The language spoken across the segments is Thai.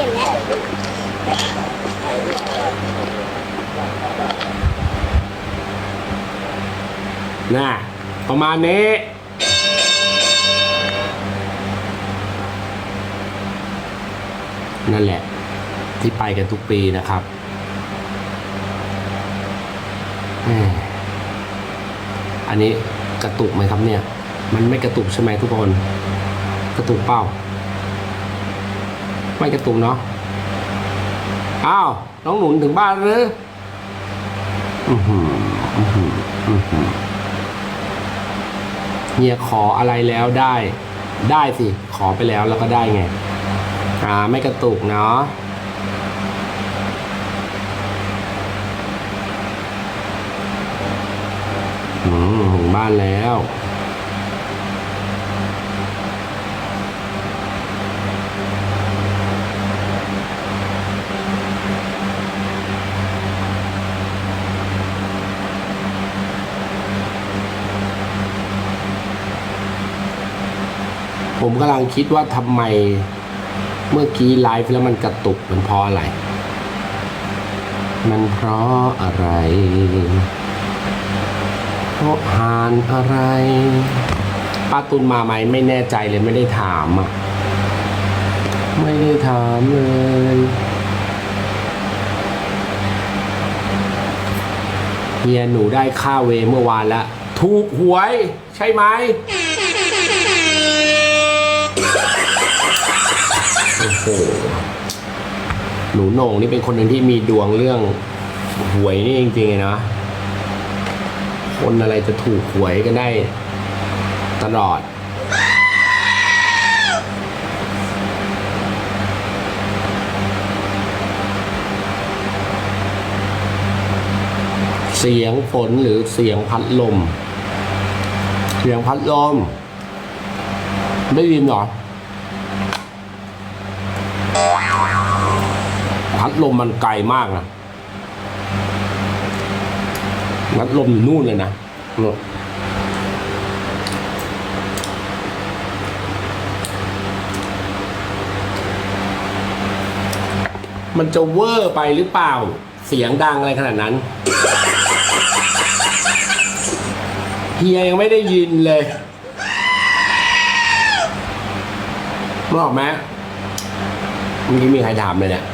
ห็นแล้วน่ะประมาณนี้นั่นแหละ ที่ไปกันทุกปีนะครับอันนี้กระตุกไหมครับเนี่ย มันไม่กระตุกใช่ไหมทุกคน กระตุกเปล่า ไม่กระตุกเนาะอ้าวน้องหนุนถึงบ้านหรืออือหืออือหืออือหือเฮียขออะไรแล้วได้ ได้สิ ขอไปแล้วแล้วก็ได้ไง อ่า ไม่กระตุกเนาะอืมถึงบ้านแล้ว ผมกำลังคิดว่าทำไมเมื่อกี้ไลฟ์แล้วมันกระตุกมันเพราะอะไร มันเพราะอะไร เพราะหานอะไรป้าตุนมาไหมไม่แน่ใจเลยไม่ได้ถามอะ ไม่ได้ถามเลยเฮียหนูได้ค่าเวเมื่อวานแล้ว ถูกหวยใช่ไหม โอ้โหหนูโหน่งนี่เป็นคนหนึ่งที่มีดวงเรื่องหวยนี่จริงๆเลยนะ คนอะไรจะถูกหวยกันได้ตลอด เสียงฝนหรือเสียงพัดลม เสียงพัดลม ได้ยินหรอ พัดลมมันไกลมากนะพัดลมอยู่นู่นเลยนะมันจะเวอร์ไปหรือเปล่า เสียงดังอะไรขนาดนั้น เฮียยังไม่ได้ยินเลยนึกออกไหมเมื่อกี้มีใครถามเลยเนี่ย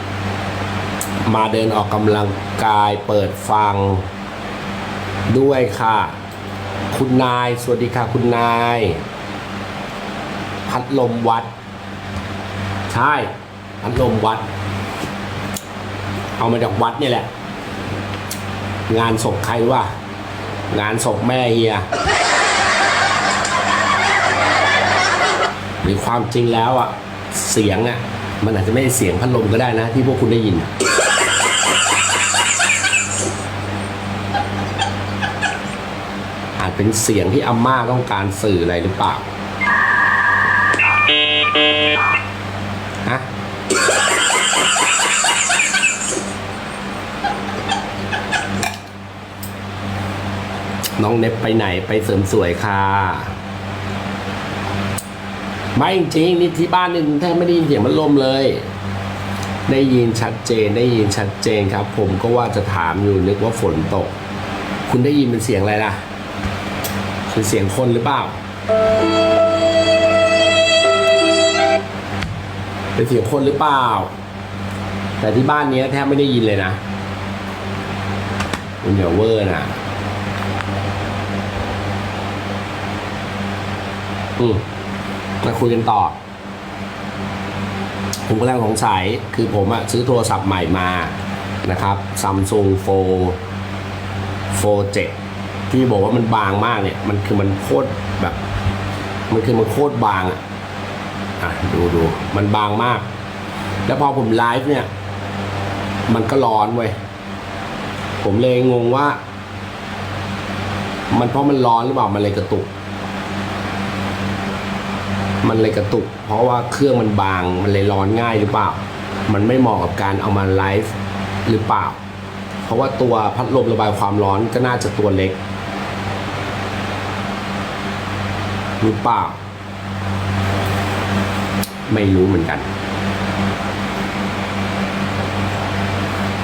มาเดินออกกำลังกายเปิดฟังด้วยค่ะ คุณนาย สวัสดีค่ะ คุณนาย พัดลมวัด ใช่ พัดลมวัด เอามาจากวัดนี่แหละ งานศพใครวะงานศพแม่เฮียหรือความจริงแล้วอะเสียงอะมันอาจจะไม่ใช่เสียงพัดลมก็ได้นะ ที่พวกคุณได้ยิน อาจ เป็นเสียงที่อาม่าต้องการสื่ออะไรหรือเปล่าฮะน้องเน็บไปไหนไปเสริมสวยค่ะไม่จริงนี่ที่บ้านนี่แทบไม่ได้ยินเสียงพัดลมเลย ได้ยินชัดเจนได้ยินชัดเจนครับ ผมก็ว่าจะถามอยู่นึกว่าฝนตก คุณได้ยินเป็นเสียงอะไรล่ะ เป็นเสียงคนหรือเปล่า เป็นเสียงคนหรือเปล่า แต่ที่บ้านเนี้ยแทบไม่ได้ยินเลยนะคุณอย่าเวอร์นะอืมมาคุยกันต่อ ผมกำลังสงสัยคือผมอะซื้อโทรศัพท์ใหม่มานะครับ Samsung Fold Fold 7 ที่บอกว่ามันบางมากเนี่ย มันคือมันโคตรแบบ มันคือมันโคตรบางอะอะดูดูมันบางมาก แล้วพอผมไลฟ์เนี่ย มันก็ร้อนเว้ยผมเลยงงว่า มันเพราะมันร้อนหรือเปล่ามันเลยกระตุก มันเลยกระตุก เพราะว่าเครื่องมันบางมันเลยร้อนง่ายหรือเปล่า มันไม่เหมาะกับการเอามาไลฟ์หรือเปล่า เพราะว่าตัวพัดลมระบายความร้อนก็น่าจะตัวเล็ก หรือเปล่า ไม่รู้เหมือนกัน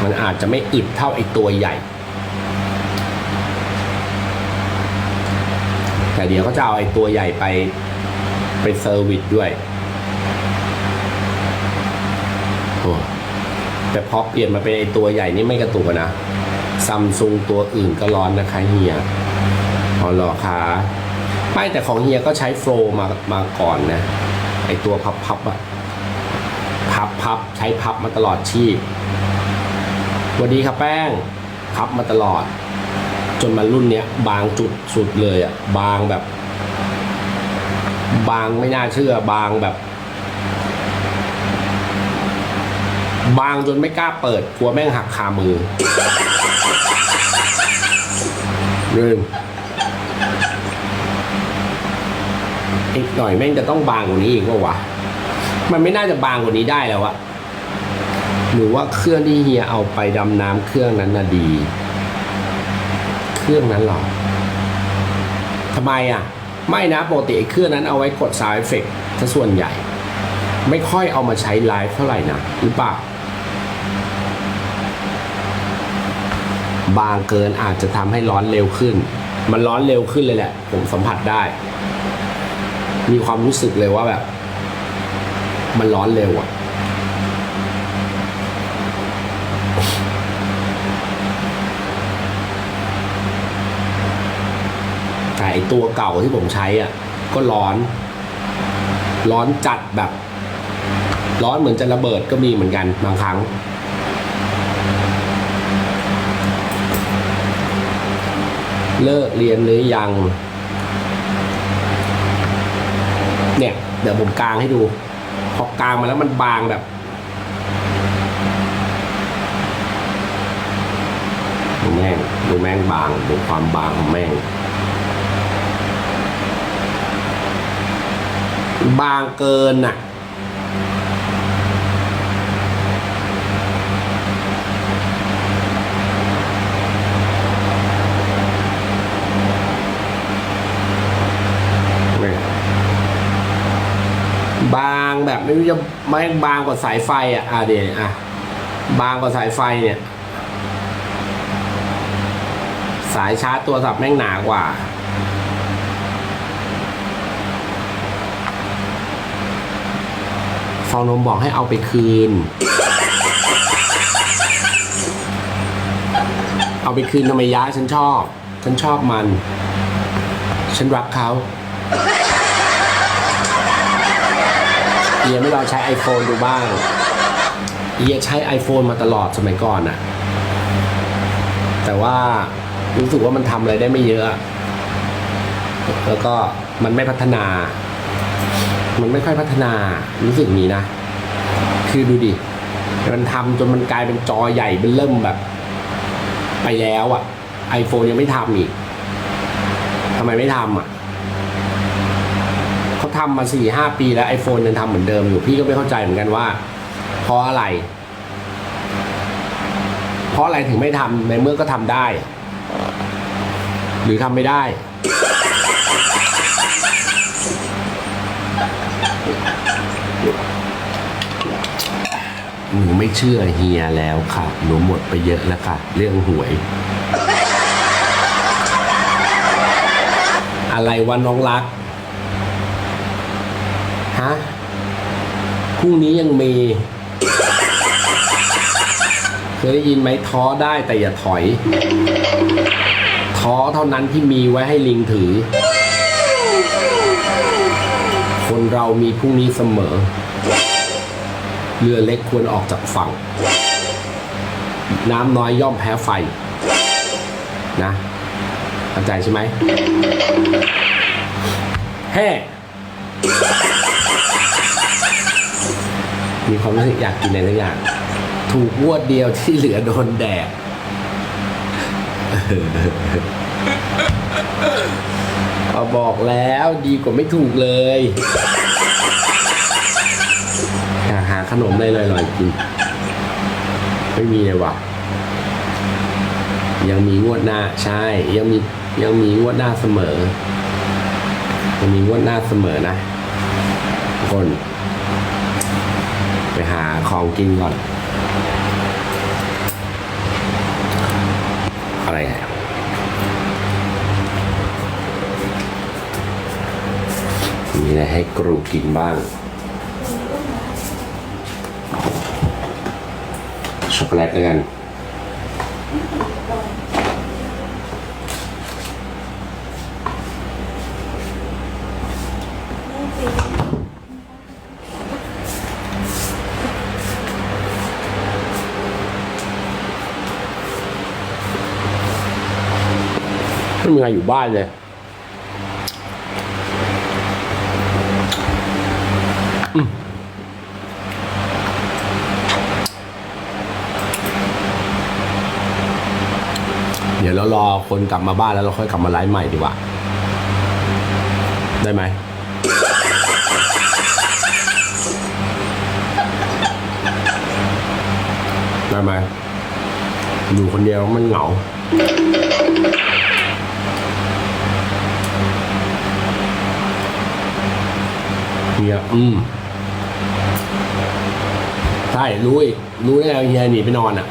มันอาจจะไม่อึดเท่าไอตัวใหญ่ แต่เดี๋ยวเขาจะเอาไอตัวใหญ่ไปไปเซอร์วิสด้วยโอ้แต่พอเปลี่ยนมาเป็นไอตัวใหญ่นี่ไม่กระตุกนะซัมซุงตัวอื่นก็ร้อนนะคะเฮียอ๋อหรอคะ ไม่แต่ของเฮียก็ใช้โฟล์มามาก่อนนะไอตัวพับพับอะพับพับใช้พับมาตลอดชีพสวัสดีครับแป้งพับมาตลอด จนมารุ่นเนี้ยบางจุดสุดเลยอะบางแบบ บางไม่น่าเชื่อบางแบบ บางจนไม่กล้าเปิดกลัวแม่งหักคามือเรื่อง อีกหน่อยแม่งจะต้องบางกว่านี้อีกว่าวะมันไม่น่าจะบางกว่านี้ได้แล้วอะหรือว่าเครื่องที่เฮียเอาไปดำน้ำเครื่องนั้นน่ะดี เครื่องนั้นหรอทำไมอะ ไม่นะปกติเครื่องนั้นเอาไว้กด sound effect ซะส่วนใหญ่ ไม่ค่อยเอามาใช้ไลฟ์เท่าไหร่นะหรือเปล่าบางเกินอาจจะทำให้ร้อนเร็วขึ้น มันร้อนเร็วขึ้นเลยแหละ ผมสัมผัสได้ มีความรู้สึกเลยว่าแบบ มันร้อนเร็วอะแต่ไอตัวเก่าที่ผมใช้อะ ก็ร้อน ร้อนจัดแบบ ร้อนเหมือนจะระเบิดก็มีเหมือนกันบางครั้งเลิกเรียนหรือยัง เนี่ย เดี๋ยวผมกลางให้ดู พอกลางมาแล้วมันบางแบบ ดูแม่งดูแม่งบางดูความบางของแม่ง บางเกินน่ะ บางแบบไม่รู้จะไม่บางกว่าสายไฟอะอะเดี๋ยวอะบางกว่าสายไฟเนี่ย สายชาร์จตัวสับแม่งหนากว่า ฟองนมบอกให้เอาไปคืน เอาไปคืนทำไมยะฉันชอบ ฉันชอบมัน ฉันรักเขา เอียไม่ลองใช้ iPhone ดูบ้างเอียใช้ iPhone มาตลอดสมัยก่อนน่ะแต่ว่ารู้สึกว่ามันทำอะไรได้ไม่เยอะ แล้วก็มันไม่พัฒนา มันไม่ค่อยพัฒนารู้สึกนี้นะ คือดูดิ มันทำจนมันกลายเป็นจอใหญ่เป็นเริ่มแบบ ไปแล้วอะ่ะ iPhone ยังไม่ทำอีกทำไมไม่ทำอะ เขาทำมาสี่ห้าปีแล้ว iPhone ยังทำเหมือนเดิมอยู่พี่ก็ไม่เข้าใจเหมือนกันว่า เพราะอะไร เพราะอะไรถึงไม่ทำในเมื่อก็ทำได้ หรือทำไม่ได้ หนูไม่เชื่อเฮียแล้วค่ะ หนูหมดไปเยอะแล้วค่ะ เรื่องหวยอะไรวันน้องรัก ฮะ พรุ่งนี้ยังมี เคยได้ยินไหมท้อได้แต่อย่าถอย ท้อเท่านั้นที่มีไว้ให้ลิงถือ คนเรามีพรุ่งนี้เสมอ เรือเล็กควรออกจากฝั่ง น้ำน้อยย่อมแพ้ไฟ นะเข้าใจใช่ไหมแฮ่ มีความรู้สึกอยากกินอะไรสักอย่าง ถูกงวดเดียวที่เหลือโดนแดดเอาบอกแล้วดีกว่าไม่ถูกเลยอยากหาขนมอะไรอร่อยๆกิน ไม่มีเลยว่ะ ยังมีงวดหน้าใช่ ยังมียังมีงวดหน้าเสมอ ยังมีงวดหน้าเสมอนะคน ไปหาของกินก่อน อะไรมีอะไรให้กรูกินบ้าง ช็อกโกแลตแล้วกัน ไม่มีใครอยู่บ้านเลยเดี๋ยวเรารอคนกลับมาบ้านแล้วเราค่อยกลับมาไลฟ์ใหม่ดีกว่า ได้ไหมได้ไหมอยู่คนเดียวมันเหงา ฮีย อืม ใช่ รู้อีกรู้ได้ไงว่าเฮียหนีไปนอนอะ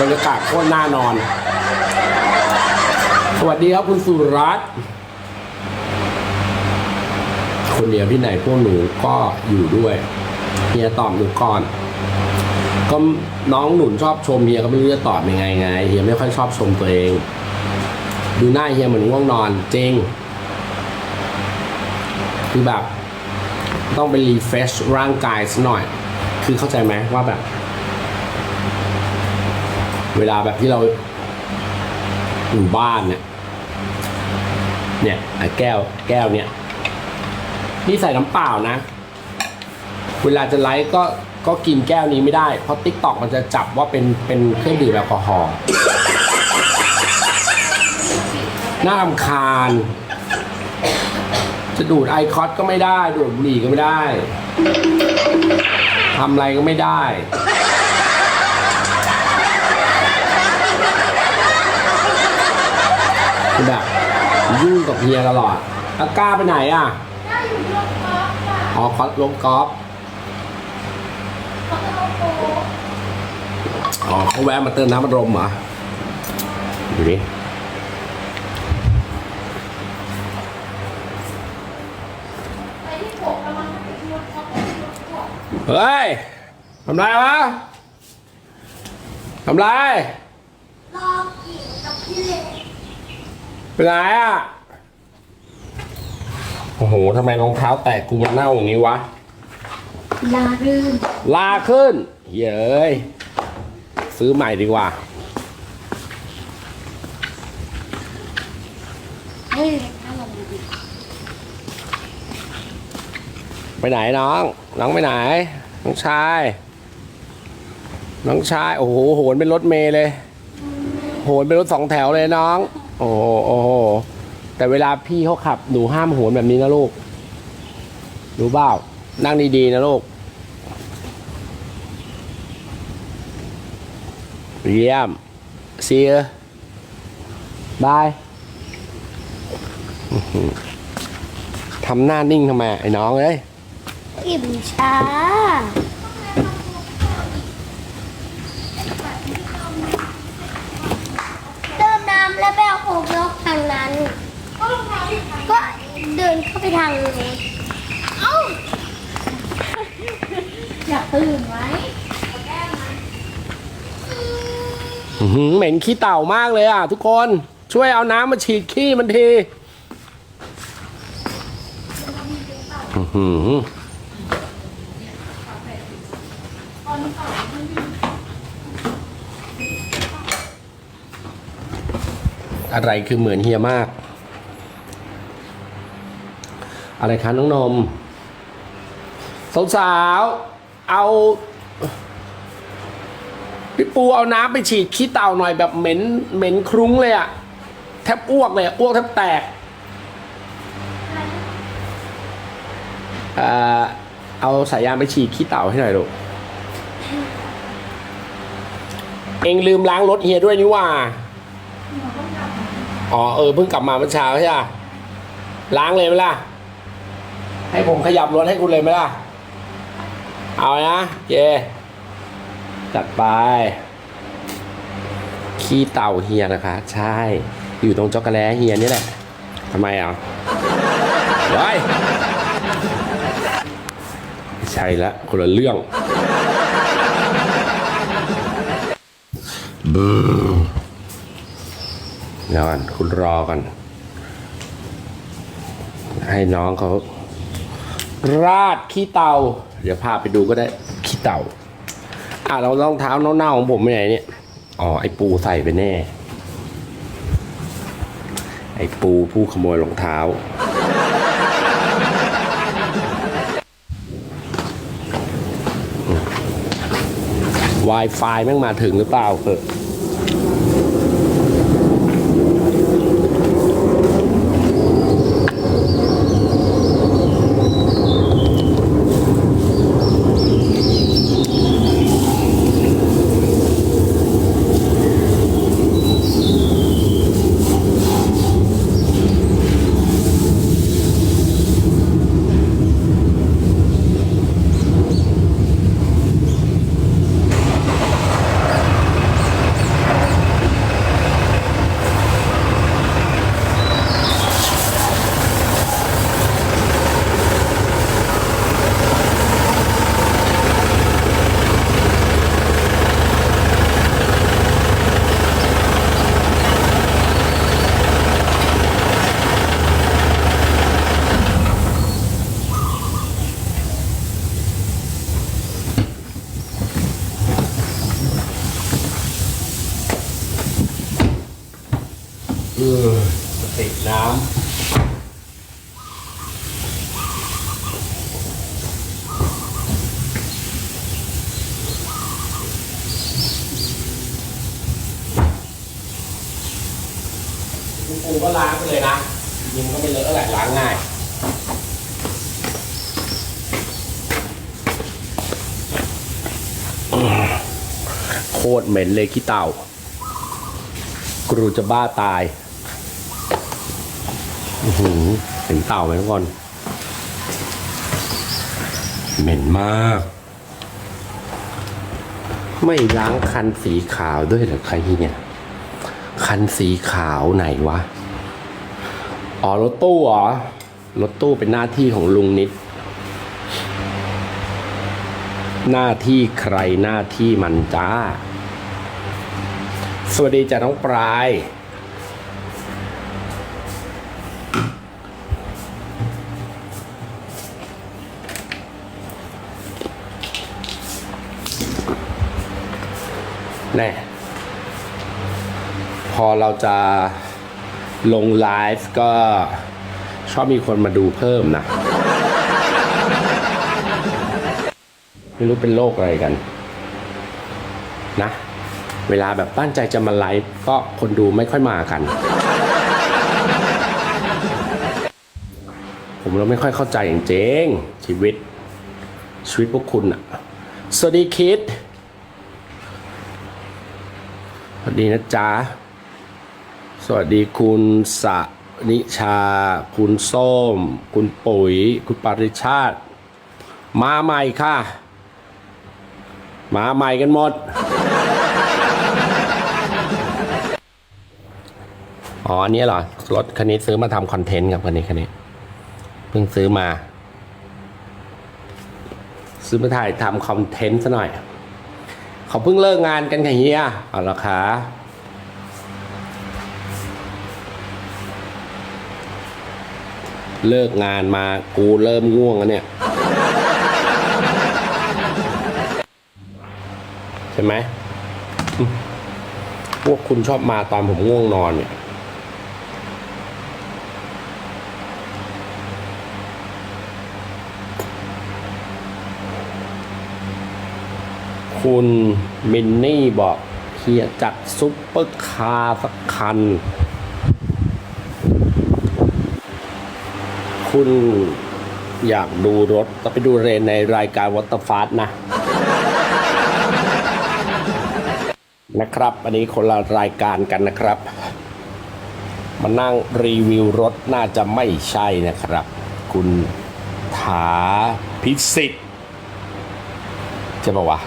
บรรยากาศโคตรน่านอน สวัสดีครับคุณสุรัตน์คนเดียวที่ไหนพวกหนูก็อยู่ด้วย เฮียตอบหนูก่อน ก็น้องหนุนชอบชมเฮียก็ไม่รู้จะตอบยังไงไง เฮียไม่ค่อยชอบชมตัวเอง ดูหน้าเฮียเหมือนง่วงนอนจริง คือแบบ ต้องไปรีเฟชร่างกายสักหน่อย คือเข้าใจไหมว่าแบบ เวลาแบบที่เราอยู่บ้านเนี่ย เนี่ยไอ้แก้วแก้วเนี่ย นี่ใส่น้ำเปล่านะ เวลาจะไลฟ์ก็ก็กินแก้วนี้ไม่ได้ เพราะติ๊กต็อกมันจะจับว่าเป็นเป็นเครื่องดื่มแอลกอฮอล์ น่ารำคาญ จะดูดไอคอสก็ไม่ได้ ดูดบุหรี่ก็ไม่ได้ทำอะไรก็ไม่ได้ แบบยุ่งกับเฮียตลอดอาก้าไปไหนอะอ๋อคอสลงกอล์ฟอ๋อเขาแวะมาเติมน้ำมันรมเหรอดูดิ เฮ้ยทำไรวะทำไรรอกินกับพี่เล็กเป็นไรอะ โอ้โหทำไมรองเท้าแตกกูมันเน่าอย่างนี้วะ ลารื่นลาขึ้น เย้ยซื้อใหม่ดีกว่า เฮ้ยถ้าเราดูดิไปไหนน้อง น้องไปไหน น้องชาย น้องชาย โอ้โห โหนเป็นรถเมย์เลย โหนเป็นรถสองแถวเลยน้อง โอ้โหโอ้โห แต่เวลาพี่เขาขับ หนูห้ามโหนแบบนี้นะลูกรู้เปล่านั่งดีๆนะลูก เยี่ยม see you bye ทำหน้านิ่งทำไมไอ้น้องเอ้ย อิ่มช้า เติมน้ำแล้วไปเอาของนอกทางนั้น ก็เดินเข้าไปทางนู้นเอ้าอยากตื่นไหมอื้อหือเหม็นขี้เต่ามากเลยอะ ทุกคนช่วยเอาน้ำมาฉีดขี้มันทีอื้อหือ อะไรคือเหมือนเฮียมาก อะไรคะน้องนมสาวๆเอาพี่ปูเอาน้ำไปฉีดขี้เต่าหน่อยแบบเหม็นเหม็นครุ้งเลยอะแทบอ้วกเลยอ้วกแทบแตกเออเอาสายยางไปฉีดขี้เต่าให้หน่อยลูกเองลืมล้างรถเฮียด้วยนี่ว่า อ๋อเออเพิ่งกลับมาเมื่อเช้าใช่ไหมล้างเลยไหมล่ะ ให้ผมขยับรถให้คุณเลยไหมล่ะ เอานะเย่จัดไป ขี้เต่าเฮียนะคะ ใช่ อยู่ตรงจ็อกโกแลตเฮียนี่แหละทำไมอะไว้ายใช่ละคนละเรื่อง เดี๋ยวก่อนคุณรอกันให้น้องเขาราดขี้เต่าเดี๋ยวพาไปดูก็ได้ขี้เต่าอะเรารองเท้าเน่าๆของผมไปไหนเนี่ยอ๋อไอปูใส่ไปแน่ ไอปูผู้ขโมยรองเท้า Wi-Fi แม่งมาถึงหรือเปล่าเอออติดน้ำคุณปูก็ล้างไปเลยนะ ยิงก็ไม่เลอะแหละล้างง่ายโคตรเหม็นเลยขี้เต่า กรูจะบ้าตายหือเห็นเต่าไหมทุกคนเหม็นมาก ไม่ล้างคันสีขาวด้วยเหรอใครเนี่ย คันสีขาวไหนวะ อ๋อรถตู้เหรอ รถตู้เป็นหน้าที่ของลุงนิด หน้าที่ใครหน้าที่มันจ้า สวัสดีจ้าน้องปลาย แน่ พอเราจะ ลงไลฟ์ก็ชอบมีคนมาดูเพิ่มนะ ไม่รู้เป็นโรคอะไรกัน นะ เวลาแบบตั้งใจจะมาไลฟ์ก็คนดูไม่ค่อยมากัน ผมเราไม่ค่อยเข้าใจจริงชีวิต ชีวิตพวกคุณอะสวัสดีคิดสวัสดีนะจ๊ะ สวัสดีคุณสะนิชา คุณส้ม คุณปุ๋ย คุณปริชาติ มาใหม่ค่ะ มาใหม่กันหมด อ๋ออันนี้เหรอ รถคันนี้ซื้อมาทำคอนเทนต์กับคันนี้คันนี้ เพิ่งซื้อมา ซื้อมาถ่ายทำคอนเทนต์ซะหน่อย เขาเพิ่งเลิกงานกันค่ะเฮียเอาละคะ เลิกงานมากูเริ่มง่วงแล้วเนี่ย ใช่ไหมพวกคุณชอบมาตอนผมง่วงนอนเนี่ยคุณมินนี่บอกเฮียจัดซุปเปอร์คาร์สักคัน คุณอยากดูรถก็ไปดูเรนในรายการวัตฟาสนะ นะครับ อันนี้คนละรายการกันนะครับ มานั่งรีวิวรถน่าจะไม่ใช่นะครับ คุณถาพิสิทธิ์ใช่ปะวะ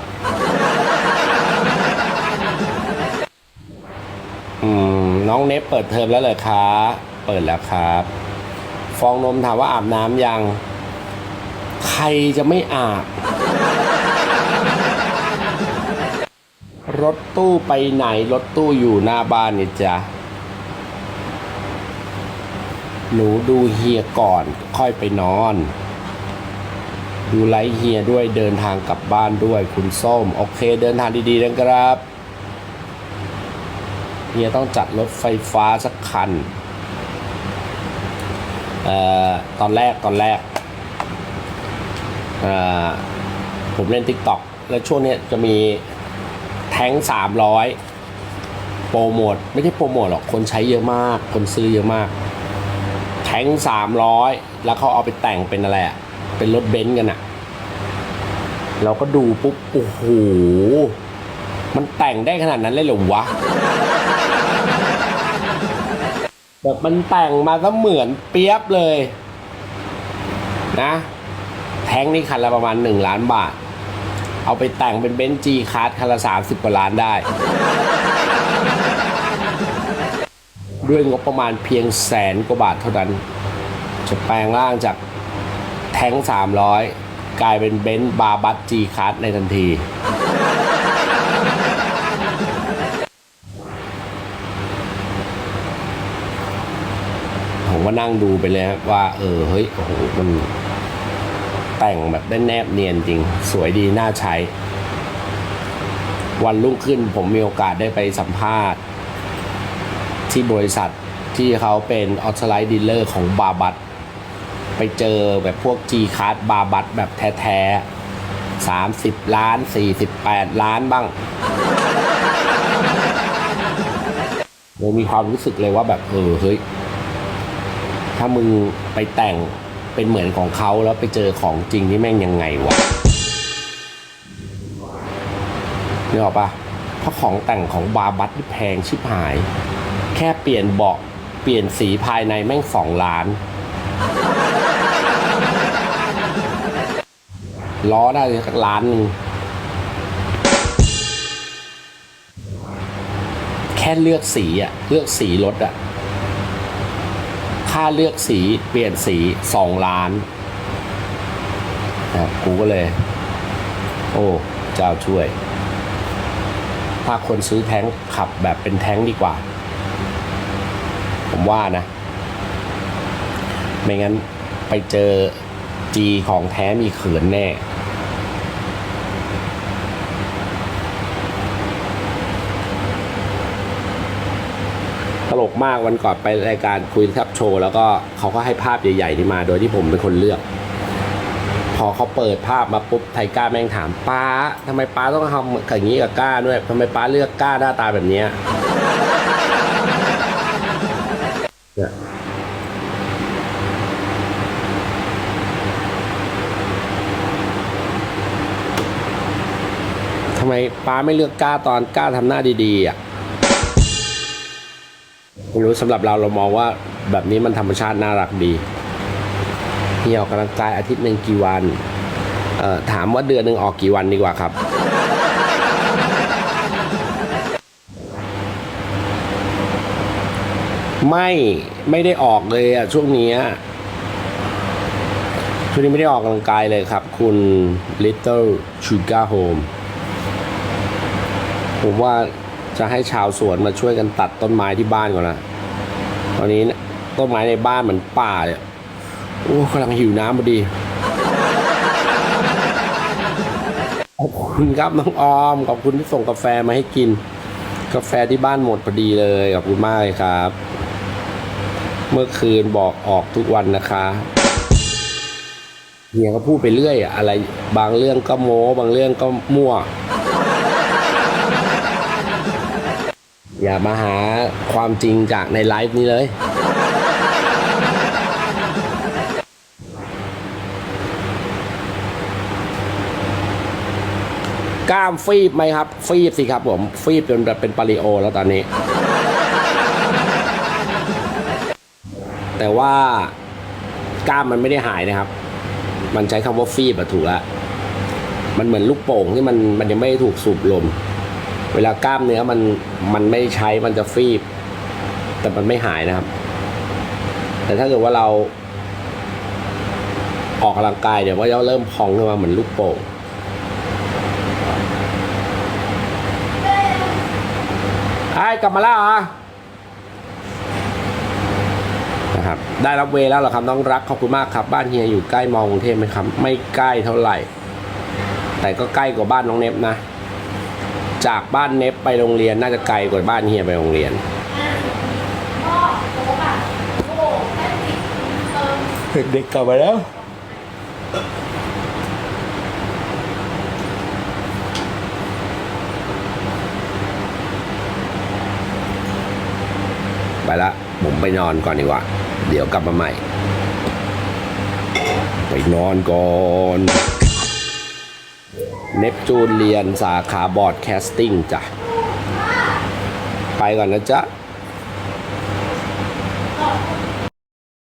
อืม น้องเนปเปิดเทอมแล้วเลยคะเปิดแล้วครับ ฟองนมถามว่าอาบน้ำยัง ใครจะไม่อาบ รถตู้ไปไหน รถตู้อยู่หน้าบ้านนี่จ้ะหนูดูเฮียก่อนค่อยไปนอน ดูไลฟ์เฮียด้วยเดินทางกลับบ้านด้วยคุณส้ม โอเคเดินทางดีๆนะครับ เฮียต้องจัดรถไฟฟ้าสักคัน ตอนแรกตอนแรกผมเล่น t ิ k t o k แล้วช่วงนี้จะมีแท้งสามร้อยโปรโมทไม่ใช่โปรโมทหรอก คนใช้เยอะมาก คนซื้อเยอะมาก แท้งสามร้อยแล้วเขาเอาไปแต่งเป็นอะไรอะเป็นรถเบนซ์กันอะเราก็ดูปุ๊บ โอ้โห มันแต่งได้ขนาดนั้นเลยเหรอวะ แบบมันแต่งมาซะเหมือนเปียบเลย นะ แท้งนี่คันละประมาณ 1 ล้านบาท เอาไปแต่งเป็นเบนซ์จีคาร์ดคันละ 30 กว่าล้านได้ ด้วยงบประมาณเพียงแสนกว่าบาทเท่านั้น จะแปลงร่างจากแท้ง 300 กลายเป็นเบนซ์บาร์บัตจีคาร์ดในทันที มก็นั่งดูไปเลยครับว่าเออเฮ้ยโอ้โหมันแต่งแบบได้แนบเนียนจริง สวยดีน่าใช้ วันรุ่งขึ้นผมมีโอกาสได้ไปสัมภาษณ์ ที่บริษัทที่เขาเป็นออ t ไล z ์ดีลเลอร์ของบาบัตไปเจอแบบพวก G คาร์ดบาบัตแบบแท้ๆ30ล้าน48ล้านบ้างเลยมีความรู้สึกเลยว่าแบบเออเฮ้ย ถ้ามึงไปแต่งเป็นเหมือนของเขาแล้วไปเจอของจริงนี่แม่งยังไงวะนึกออกปะเพราะของแต่งของบาบัตนี่แพงชิบหาย แค่เปลี่ยนเบาะเปลี่ยนสีภายในแม่งสองล้าน ล้อได้สักล้านนึงแค่เลือกสีอะเลือกสีรถอะาเลือกสีเปลี่ยนสีสองล้านนะครูก็เลย โอ้เจ้าช่วย ถ้าคนซื้อแท้งขับแบบเป็นแท้งดีกว่า ผมว่านะ ไม่งั้นไปเจอจีของแท้มีเขินแน่ ตลกมากวันก่อนไปรายการคุยทับโชว์แล้วก็เขาก็ให้ภาพใหญ่ๆนี่มา โดยที่ผมเป็นคนเลือก พอเขาเปิดภาพมาปุ๊บไทก้าแม่งถามป้าทำไมป้าต้องทำอย่างนี้กับก้าด้วยทำไมป้าเลือกก้าหน้าตาแบบนี้เนี่ยทำไมป้าไม่เลือกก้าตอนก้าทำหน้าดีๆอะ ไม่รู้สำหรับเราเรามองว่าแบบนี้มันธรรมชาติน่ารักดีเที่ยวกำลังกายอาทิตย์หนึ่งกี่วันเอ่อถามว่าเดือนหนึ่งออกกี่วันดีกว่าครับ ไม่ไม่ได้ออกเลยอะช่วงนี้ช่วงนี้ไม่ได้ออกกำลังกายเลยครับ คุณ Little Sugar Home ผมว่า จะให้ชาวสวนมาช่วยกันตัดต้นไม้ที่บ้านก่อนนะตอนนี้ต้นไม้ในบ้านเหมือนป่าเลยโอ้กำลังหิวน้ำพอดีขอบคุณครับน้องออมขอบคุณที่ส่งกาแฟมาให้กิน กาแฟที่บ้านหมดพอดีเลยขอบคุณมากเลยครับ เมื่อคืนบอกออกทุกวันนะคะเฮียก็พูดไปเรื่อยอะอะไร บางเรื่องก็โม้ บางเรื่องก็มั่ว อย่ามาหาความจริงจากในไลฟ์นี้เลย กล้ามฟีบไหมครับ ฟีบสิครับผม ฟีบจนแบบเป็นปาริโอแล้วตอนนี้ แต่ว่ากล้ามมันไม่ได้หายนะครับ มันใช้คำว่าฟีบอะถูกแล้ว มันเหมือนลูกโป่งที่มันมันยังไม่ได้ถูกสูบลม เวลากล้ามเนื้อมันมันไม่ใช้มันจะฟีบ แต่มันไม่หายนะครับ แต่ถ้าเกิดว่าเรา ออกกำลังกายเดี๋ยวว่าจะเริ่มพองขึ้นมาเหมือนลูกโป่งไอ้กลับมาแล้วเหรอนะครับ ได้รับเวแล้วเหรอครับน้องรักขอบคุณมากครับ บ้านเฮียอยู่ใกล้มองกรุงเทพไหมครับ ไม่ใกล้เท่าไหร่ แต่ก็ใกล้กว่าบ้านน้องเนบนะ จากบ้านเนบไปโรงเรียนน่าจะไกลกว่าบ้านเฮียไปโรงเรียนเด็กๆกลับมาแล้วไปละผมไปนอนก่อนดีกว่า เดี๋ยวกลับมาใหม่ ไปนอนก่อน เนปจูนเรียนสาขาบอร์ดแคสติ้งจ้ะ ไปก่อนนะจ๊ะ